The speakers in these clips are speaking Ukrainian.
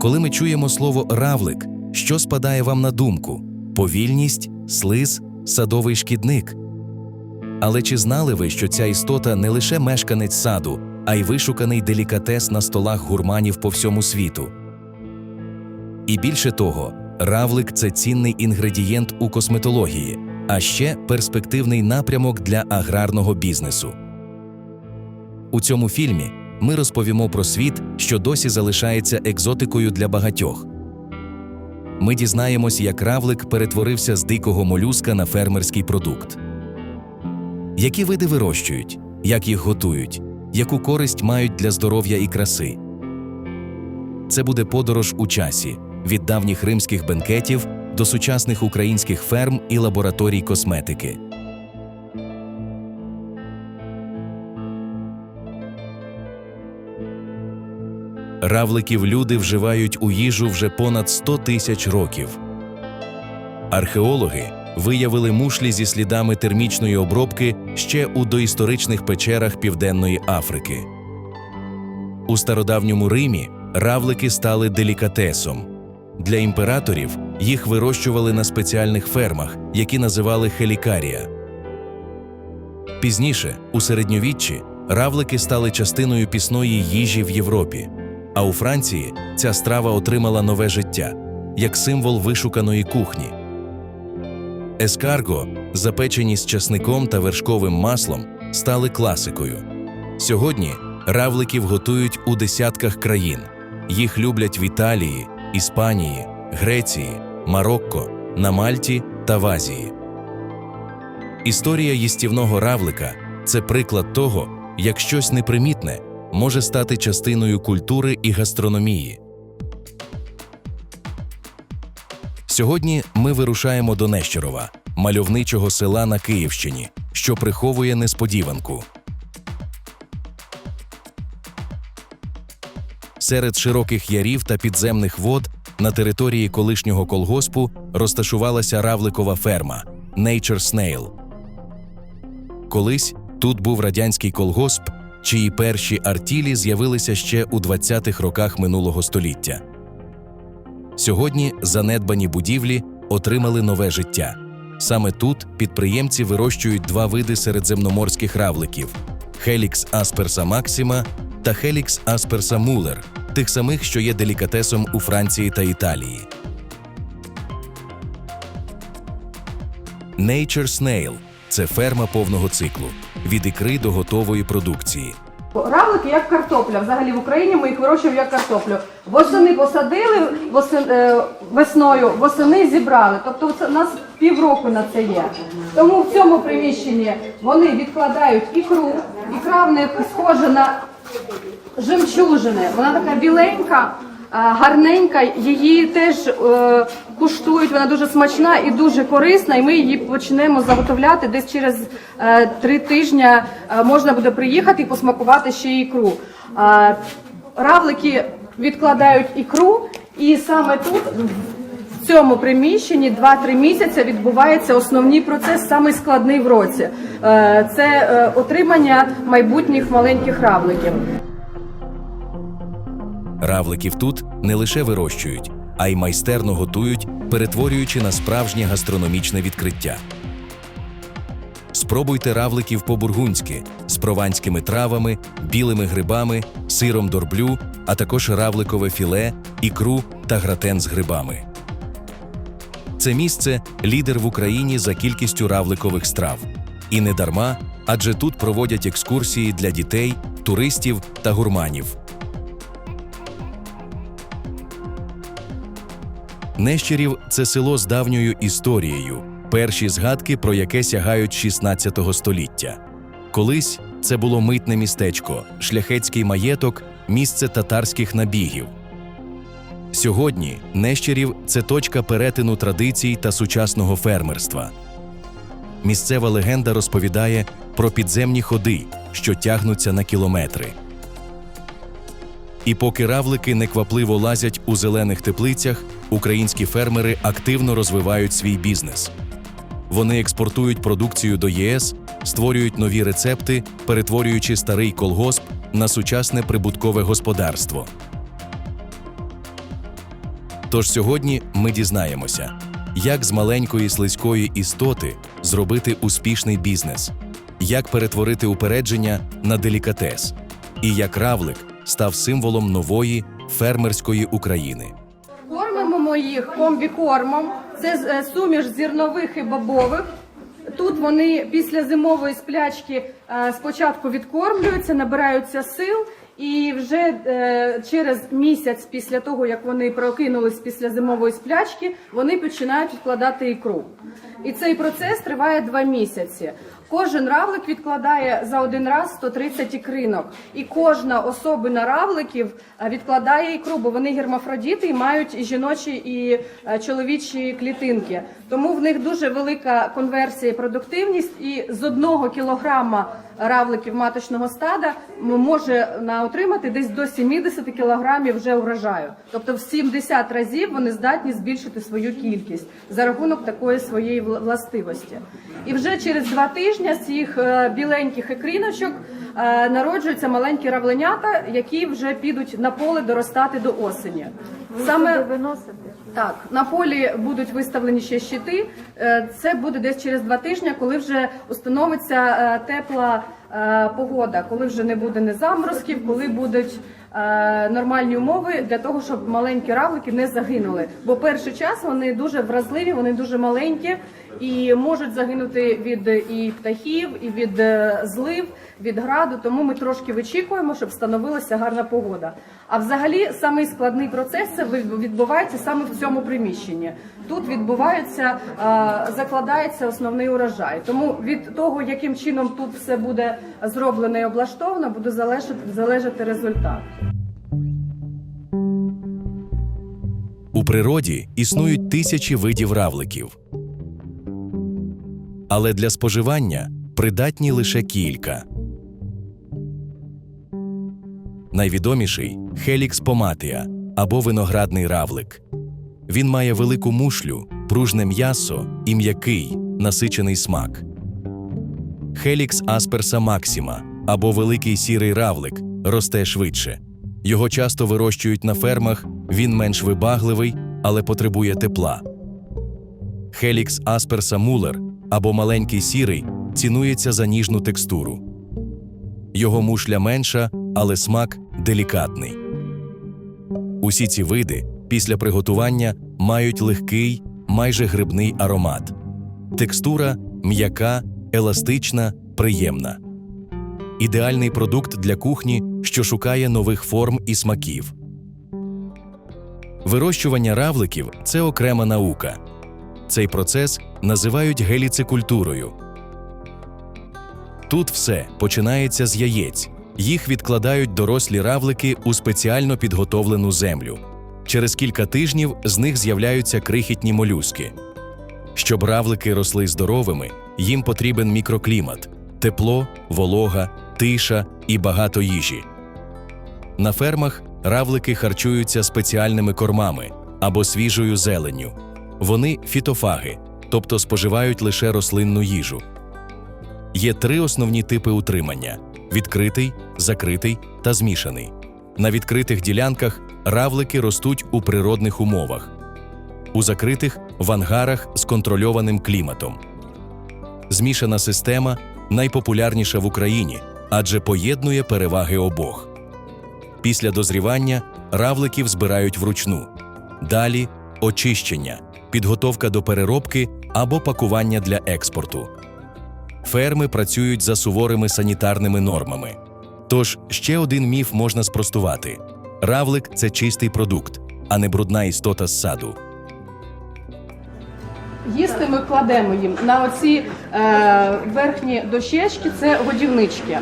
Коли ми чуємо слово равлик, що спадає вам на думку? Повільність, слиз, садовий шкідник. Але чи знали ви, що ця істота не лише мешканець саду, а й вишуканий делікатес на столах гурманів по всьому світу? І більше того, равлик це цінний інгредієнт у косметології, а ще перспективний напрямок для аграрного бізнесу. У цьому фільмі ми розповімо про світ, що досі залишається екзотикою для багатьох. Ми дізнаємось, як равлик перетворився з дикого молюска на фермерський продукт. Які види вирощують, як їх готують, яку користь мають для здоров'я і краси. Це буде подорож у часі від давніх римських бенкетів до сучасних українських ферм і лабораторій косметики. Равликів люди вживають у їжу вже понад 100 тисяч років. Археологи виявили мушлі зі слідами термічної обробки ще у доісторичних печерах Південної Африки. У стародавньому Римі равлики стали делікатесом. Для імператорів їх вирощували на спеціальних фермах, які називали хелікарія. Пізніше, у середньовіччі, равлики стали частиною пісної їжі в Європі. А у Франції ця страва отримала нове життя як символ вишуканої кухні. Ескарго, запечені з часником та вершковим маслом, стали класикою. Сьогодні равликів готують у десятках країн. Їх люблять в Італії, Іспанії, Греції, Марокко, на Мальті та в Азії. Історія їстівного равлика це приклад того, як щось непримітне може стати частиною культури і гастрономії. Сьогодні ми вирушаємо до Нещерова, мальовничого села на Київщині, що приховує несподіванку. Серед широких ярів та підземних вод на території колишнього колгоспу розташувалася равликова ферма Nature Snail. Колись тут був радянський колгосп, чиї перші артілі з'явилися ще у 20-х роках минулого століття. Сьогодні занедбані будівлі отримали нове життя. Саме тут підприємці вирощують два види середземноморських равликів Helix aspersa maxima та Helix aspersa muller, тих самих, що є делікатесом у Франції та Італії. Nature Snail – це ферма повного циклу від ікри до готової продукції. Равлики як картопля. Взагалі в Україні ми їх вирощуємо як картоплю. Восени посадили, восен, е, весною, восени зібрали. Тобто це у нас півроку на це є. Тому в цьому приміщенні вони відкладають ікру. Ікра в них схожа на жемчужини. Вона така біленька, гарненька. Її теж е, куштують. Вона дуже смачна і дуже корисна. І ми її почнемо заготовляти десь через е, три тижні. е, можна буде приїхати і посмакувати ще ікру. Е, равлики відкладають ікру, і саме тут. В цьому приміщенні 2-3 місяці відбувається основний процес, самий складний в році. Е, Це е, отримання майбутніх маленьких равликів. Равликів тут не лише вирощують, а й майстерно готують, перетворюючи на справжнє гастрономічне відкриття. Спробуйте равликів по-бургунськи з прованськими травами, білими грибами, сиром дорблю, а також равликове філе, ікру та гратен з грибами. Це місце лідер в Україні за кількістю равликових страв. І не дарма, адже тут проводять екскурсії для дітей, туристів та гурманів. Нещерів це село з давньою історією, перші згадки про яке сягають 16 століття. Колись це було митне містечко, шляхетський маєток, місце татарських набігів. Сьогодні Нещерів це точка перетину традицій та сучасного фермерства. Місцева легенда розповідає про підземні ходи, що тягнуться на кілометри. І поки равлики неквапливо лазять у зелених теплицях, українські фермери активно розвивають свій бізнес. Вони експортують продукцію до ЄС, створюють нові рецепти, перетворюючи старий колгосп на сучасне прибуткове господарство. Тож сьогодні ми дізнаємося, як з маленької слизької істоти зробити успішний бізнес, як перетворити упередження на делікатес, і як равлик став символом нової фермерської України. Їх комбікормом. Це е, суміш зірнових і бобових. Тут вони після зимової сплячки е, спочатку відкормлюються, набираються сил, і вже е, через місяць після того, як вони прокинулись після зимової сплячки, вони починають відкладати ікру. І цей процес триває два місяці. Кожен равлик відкладає за один раз 130 ікринок, і кожна особина равликів відкладає ікру, бо вони гермафродіти і мають і жіночі і чоловічі клітинки. Тому в них дуже велика конверсія і продуктивність. І з одного кілограма равликів маточного стада може отримати десь до 70 кілограмів вже урожаю. Тобто в 70 разів вони здатні збільшити свою кількість за рахунок такої своєї властивості. І вже через два тижні з цих е, біленьких ікріночок е, народжуються маленькі равленята, які вже підуть на поле доростати до осені. Саме виносити так, на полі будуть виставлені ще щити. Е, Це буде десь через два тижні, коли вже установиться е, тепла е, погода, коли вже не буде не заморозків, коли будуть нормальні умови для того, щоб маленькі равлики не загинули. Бо перший час вони дуже вразливі, вони дуже маленькі і можуть загинути від і птахів, і від е, злив, від граду. Тому ми трошки вичікуємо, щоб встановилася гарна погода. А взагалі самий складний процес це відбувається саме в цьому приміщенні. Тут відбувається, е, закладається основний урожай. Тому від того, яким чином тут все буде зроблено і облаштовано, буде залежати, залежати результат. У природі існують тисячі видів равликів. Але для споживання придатні лише кілька. Найвідоміший Хелікс поматія або виноградний равлик. Він має велику мушлю, пружне м'ясо і м'який, насичений смак. Хелікс асперса максима або великий сірий равлик росте швидше. Його часто вирощують на фермах, він менш вибагливий, але потребує тепла. Хелікс асперса мулер або маленький сірий цінується за ніжну текстуру. Його мушля менша, але смак делікатний. Усі ці види після приготування мають легкий, майже грибний аромат. Текстура м'яка, еластична, приємна. Ідеальний продукт для кухні, що шукає нових форм і смаків. Вирощування равликів це окрема наука. Цей процес називають геліцикультурою. Тут все починається з яєць. Їх відкладають дорослі равлики у спеціально підготовлену землю. Через кілька тижнів з них з'являються крихітні молюски. Щоб равлики росли здоровими, їм потрібен мікроклімат тепло, волога, тиша і багато їжі. На фермах равлики харчуються спеціальними кормами або свіжою зеленню. Вони фітофаги, тобто споживають лише рослинну їжу. Є три основні типи утримання: відкритий, закритий та змішаний. На відкритих ділянках равлики ростуть у природних умовах, у закритих в ангарах з контрольованим кліматом. Змішана система найпопулярніша в Україні, адже поєднує переваги обох. Після дозрівання равликів збирають вручну. Далі очищення, підготовка до переробки або пакування для експорту. Ферми працюють за суворими санітарними нормами. Тож ще один міф можна спростувати: равлик це чистий продукт, а не брудна істота з саду. Їсти ми кладемо їм на оці е, верхні дощечки, це годівнички. Е,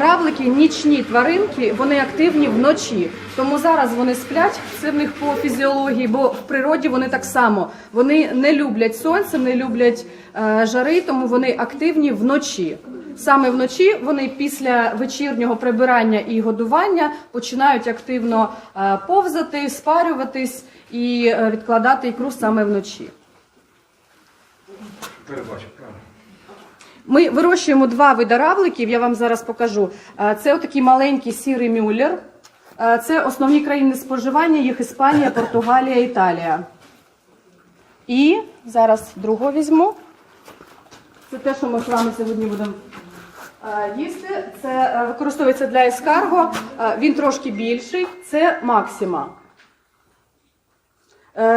равлики, нічні тваринки, вони активні вночі. Тому зараз вони сплять, це в них по фізіології, бо в природі вони так само. Вони не люблять сонце, не люблять е, жари, тому вони активні вночі. Саме вночі вони після вечірнього прибирання і годування починають активно е, повзати, спарюватись і е, відкладати ікру саме вночі. Ми вирощуємо два види равликів, я вам зараз покажу. Е, Це отакий маленький сірий мюллер. Е, Це основні країни споживання, їх Іспанія, Португалія, Італія. І зараз другу візьму. Це те, що ми з вами сьогодні будемо е, їсти. Це використовується для ескарго. Він трошки більший. Це максима.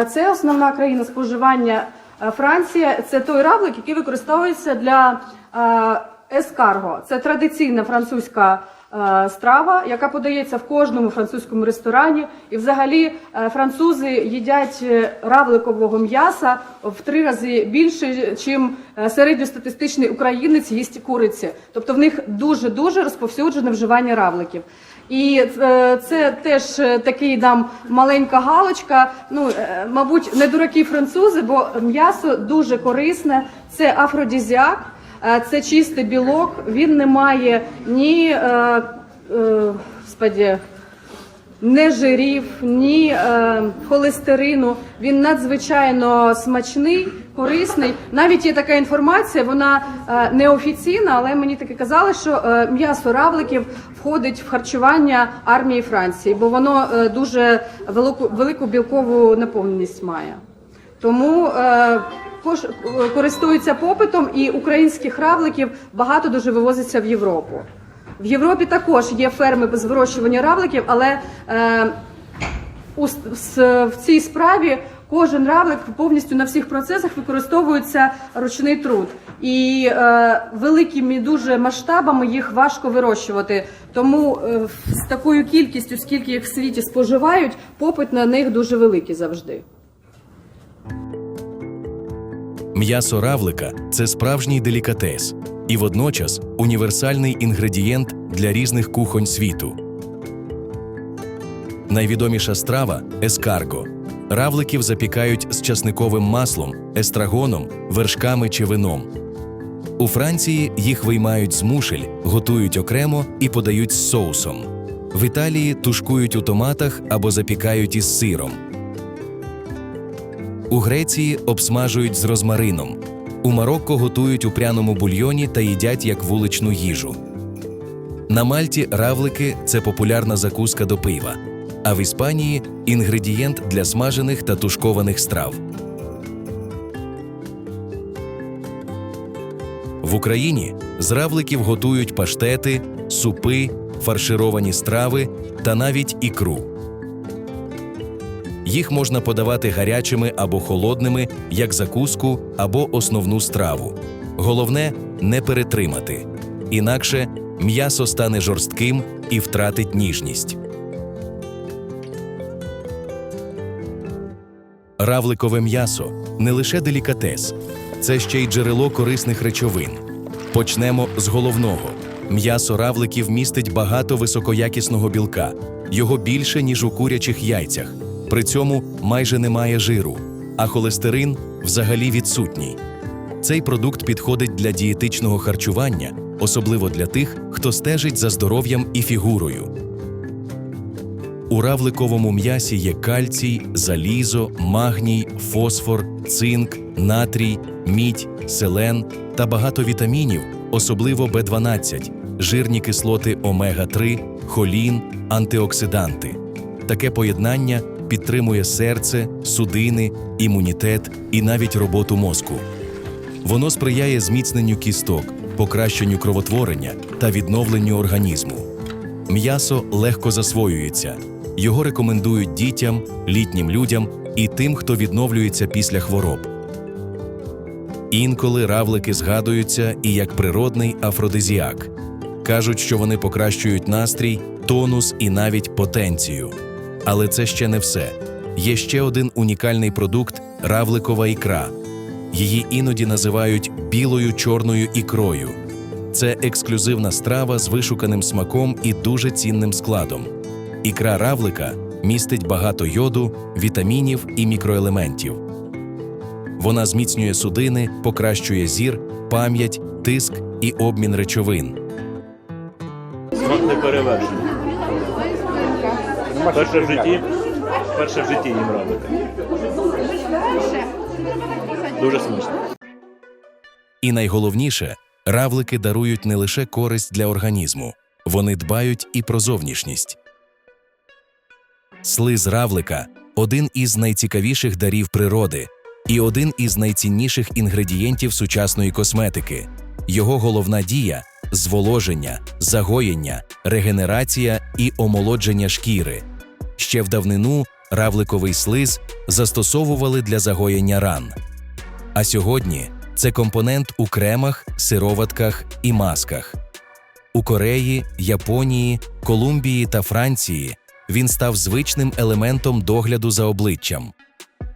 Це основна країна споживання Франція. Це той равлик, який використовується для е, ескарго. Це традиційна французька е, страва, яка подається в кожному французькому ресторані. І взагалі е, французи їдять е, равликового м'яса в три рази більше, чим е, середньостатистичний українець їсть куриці. Тобто в них дуже дуже розповсюджене вживання равликів. І е, це теж е, такий нам маленька галочка. Ну, е, мабуть, не дураки французи, бо м'ясо дуже корисне, це афродізіак, це чистий білок. Він не має ні е, е, господі, не жирів, ні холестерину. Він надзвичайно смачний, корисний. Навіть є така інформація, вона е, неофіційна, але мені таки казали, що е, м'ясо равликів входить в харчування армії Франції, бо воно е, дуже велику, велику білкову наповненість має. Тому е, е, користуються попитом, і українських равликів багато дуже вивозиться в Європу. В Європі також є ферми без вирощування равликів, але е, у, в цій справі кожен равлик повністю на всіх процесах використовується ручний труд. І е, великими дуже масштабами їх важко вирощувати. Тому е, з такою кількістю, скільки їх в світі споживають, попит на них дуже великий завжди. М'ясо равлика це справжній делікатес і водночас універсальний інгредієнт для різних кухонь світу. Найвідоміша страва ескарго. Равликів запікають з часниковим маслом, естрагоном, вершками чи вином. У Франції їх виймають з мушель, готують окремо і подають з соусом. В Італії тушкують у томатах або запікають із сиром. У Греції обсмажують з розмарином. У Марокко готують у пряному бульйоні та їдять як вуличну їжу. На Мальті равлики це популярна закуска до пива, а в Іспанії інгредієнт для смажених та тушкованих страв. В Україні з равликів готують паштети, супи, фаршировані страви та навіть ікру. Їх можна подавати гарячими або холодними, як закуску або основну страву. Головне не перетримати, інакше м'ясо стане жорстким і втратить ніжність. Равликове м'ясо не лише делікатес, це ще й джерело корисних речовин. Почнемо з головного. М'ясо равликів містить багато високоякісного білка, його більше, ніж у курячих яйцях. При цьому майже немає жиру, а холестерин взагалі відсутній. Цей продукт підходить для дієтичного харчування, особливо для тих, хто стежить за здоров'ям і фігурою. У равликовому м'ясі є кальцій, залізо, магній, фосфор, цинк, натрій, мідь, селен та багато вітамінів, особливо В12, жирні кислоти омега-3, холін, антиоксиданти. Таке поєднання підтримує серце, судини, імунітет і навіть роботу мозку. Воно сприяє зміцненню кісток, покращенню кровотворення та відновленню організму. М'ясо легко засвоюється. Його рекомендують дітям, літнім людям і тим, хто відновлюється після хвороб. Інколи равлики згадуються і як природний афродизіак. Кажуть, що вони покращують настрій, тонус і навіть потенцію. Але це ще не все. Є ще один унікальний продукт равликова ікра. Її іноді називають білою чорною ікрою. Це ексклюзивна страва з вишуканим смаком і дуже цінним складом. Ікра равлика містить багато йоду, вітамінів і мікроелементів. Вона зміцнює судини, покращує зір, пам'ять, тиск і обмін речовин. Смак не перевершений. Перше в житті, перше в житті їм равлика. Дуже смачно. І найголовніше, равлики дарують не лише користь для організму, вони дбають і про зовнішність. Слиз равлика один із найцікавіших дарів природи і один із найцінніших інгредієнтів сучасної косметики. Його головна дія зволоження, загоєння, регенерація і омолодження шкіри. Ще в давнину равликовий слиз застосовували для загоєння ран. А сьогодні це компонент у кремах, сироватках і масках. У Кореї, Японії, Колумбії та Франції він став звичним елементом догляду за обличчям.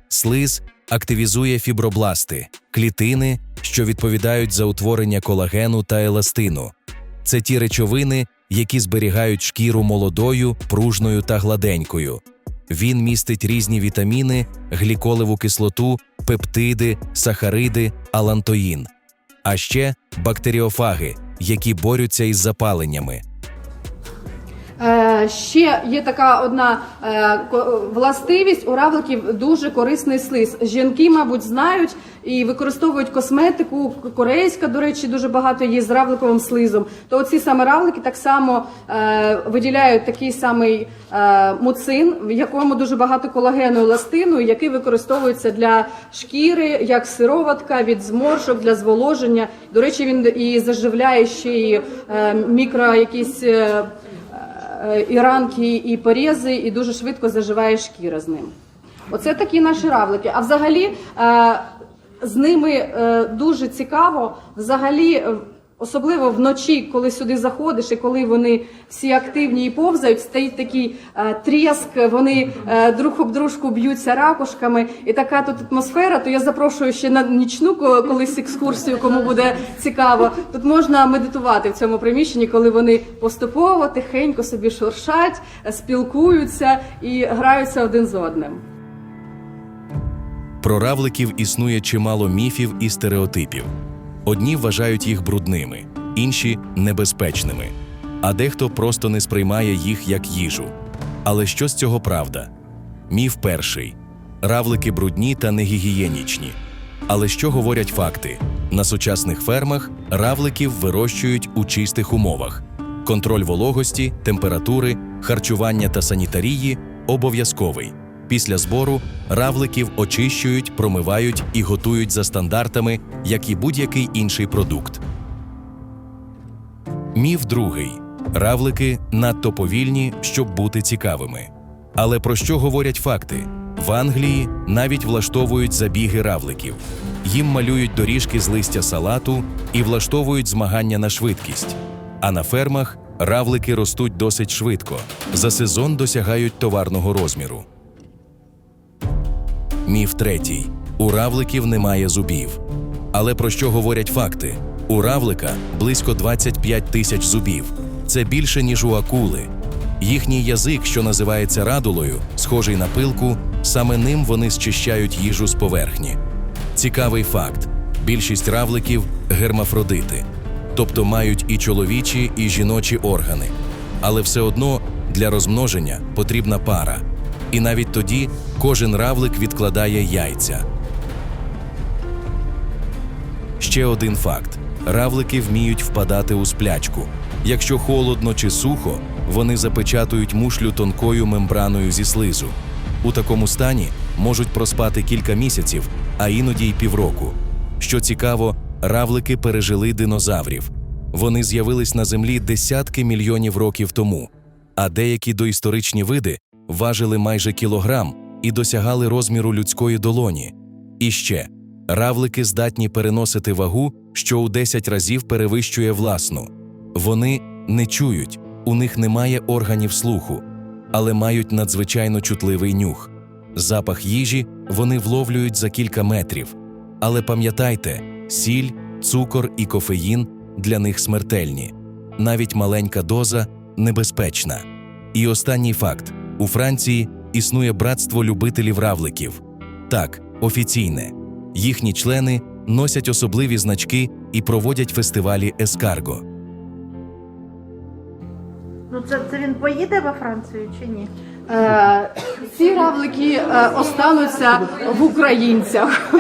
Слиз активізує фібробласти клітини, що відповідають за утворення колагену та еластину. Це ті речовини, які зберігають шкіру молодою, пружною та гладенькою. Він містить різні вітаміни, гліколеву кислоту, пептиди, сахариди, алантоїн, а ще бактеріофаги, які борються із запаленнями. Е, ще є така одна е, властивість у равликів дуже корисний слиз. Жінки, мабуть, знають і використовують косметику. Корейська, до речі, дуже багато є з равликовим слизом. То оці саме равлики так само е, виділяють такий самий муцин, в якому дуже багато колагену і еластину, який використовується для шкіри, як сироватка від зморшок для зволоження. До речі, він і заживляє ще е, мікро якісь. Е, і ранки, і порізи, і дуже швидко заживає шкіра з ним. Оце такі наші равлики. А взагалі е, з ними е, дуже цікаво, взагалі. Особливо вночі, коли сюди заходиш, і коли вони всі активні і повзають, стоїть такий е, тріск, вони е, друг об дружку б'ються ракушками, і така тут атмосфера. То я запрошую ще на нічну колись екскурсію, кому буде цікаво. Тут можна медитувати в цьому приміщенні, коли вони поступово тихенько собі шуршать, е, спілкуються і граються один з одним. Про равликів існує чимало міфів і стереотипів. Одні вважають їх брудними, інші небезпечними, а дехто просто не сприймає їх як їжу. Але що з цього правда? Міф перший: равлики брудні та негігієнічні. Але що говорять факти? На сучасних фермах равликів вирощують у чистих умовах. Контроль вологості, температури, харчування та санітарії обов'язковий. Після збору равликів очищують, промивають і готують за стандартами, як і будь-який інший продукт. Міф другий: равлики надто повільні, щоб бути цікавими. Але про що говорять факти? В Англії навіть влаштовують забіги равликів. Їм малюють доріжки з листя салату і влаштовують змагання на швидкість. А на фермах равлики ростуть досить швидко. За сезон досягають товарного розміру. Міф третій: у равликів немає зубів. Але про що говорять факти? У равлика близько 25 тисяч зубів. Це більше, ніж у акули. Їхній язик, що називається радулою, схожий на пилку, саме ним вони зчищають їжу з поверхні. Цікавий факт: більшість равликів гермафродити, тобто мають і чоловічі, і жіночі органи. Але все одно для розмноження потрібна пара. І навіть тоді кожен равлик відкладає яйця. Ще один факт: равлики вміють впадати у сплячку. Якщо холодно чи сухо, вони запечатують мушлю тонкою мембраною зі слизу. У такому стані можуть проспати кілька місяців, а іноді й півроку. Що цікаво, равлики пережили динозаврів. Вони з'явились на землі десятки мільйонів років тому, а деякі доісторичні види важили майже кілограм і досягали розміру людської долоні. І ще равлики здатні переносити вагу, що у 10 разів перевищує власну. Вони не чують, у них немає органів слуху, але мають надзвичайно чутливий нюх. Запах їжі вони вловлюють за кілька метрів. Але пам'ятайте, сіль, цукор і кофеїн для них смертельні. Навіть маленька доза небезпечна. І останній факт: у Франції існує братство любителів равликів. Так, офіційне. Їхні члени носять особливі значки і проводять фестивалі ескарго. Ну це, це він поїде во Францію чи ні? Е, ці равлики е, остануться в українцях.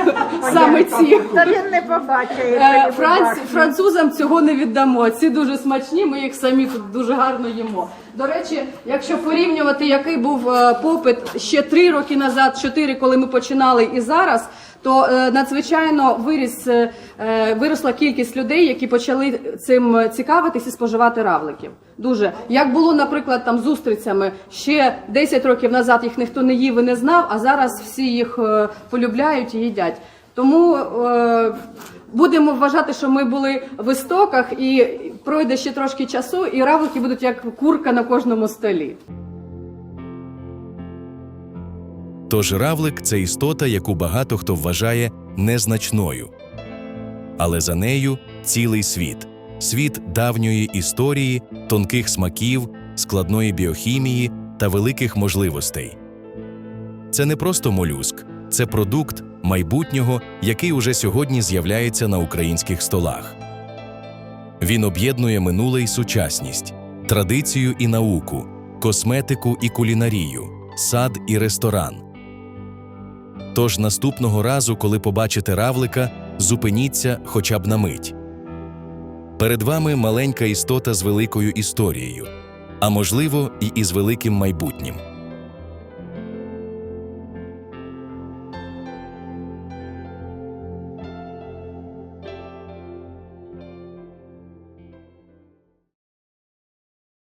Саме ці. Та він не побачить. Е, Франц, французам цього не віддамо. Ці дуже смачні, ми їх самі тут дуже гарно їмо. До речі, якщо порівнювати, який був попит ще три роки назад, чотири, коли ми починали, і зараз, то е, надзвичайно виріс, е, е, виросла кількість людей, які почали цим цікавитись і споживати равликів. Дуже як було, наприклад, там з устрицями ще 10 років назад їх ніхто не їв і не знав, а зараз всі їх полюбляють і їдять. Тому будемо вважати, що ми були в істоках, і пройде ще трошки часу, і равлики будуть як курка на кожному столі. Тож равлик це істота, яку багато хто вважає незначною. Але за нею цілий світ світ давньої історії, тонких смаків, складної біохімії та великих можливостей. Це не просто молюск, це продукт майбутнього, який уже сьогодні з'являється на українських столах. Він об'єднує минуле й сучасність, традицію і науку, косметику і кулінарію, сад і ресторан. Тож наступного разу, коли побачите равлика, зупиніться хоча б на мить. Перед вами маленька істота з великою історією, а можливо, і із великим майбутнім.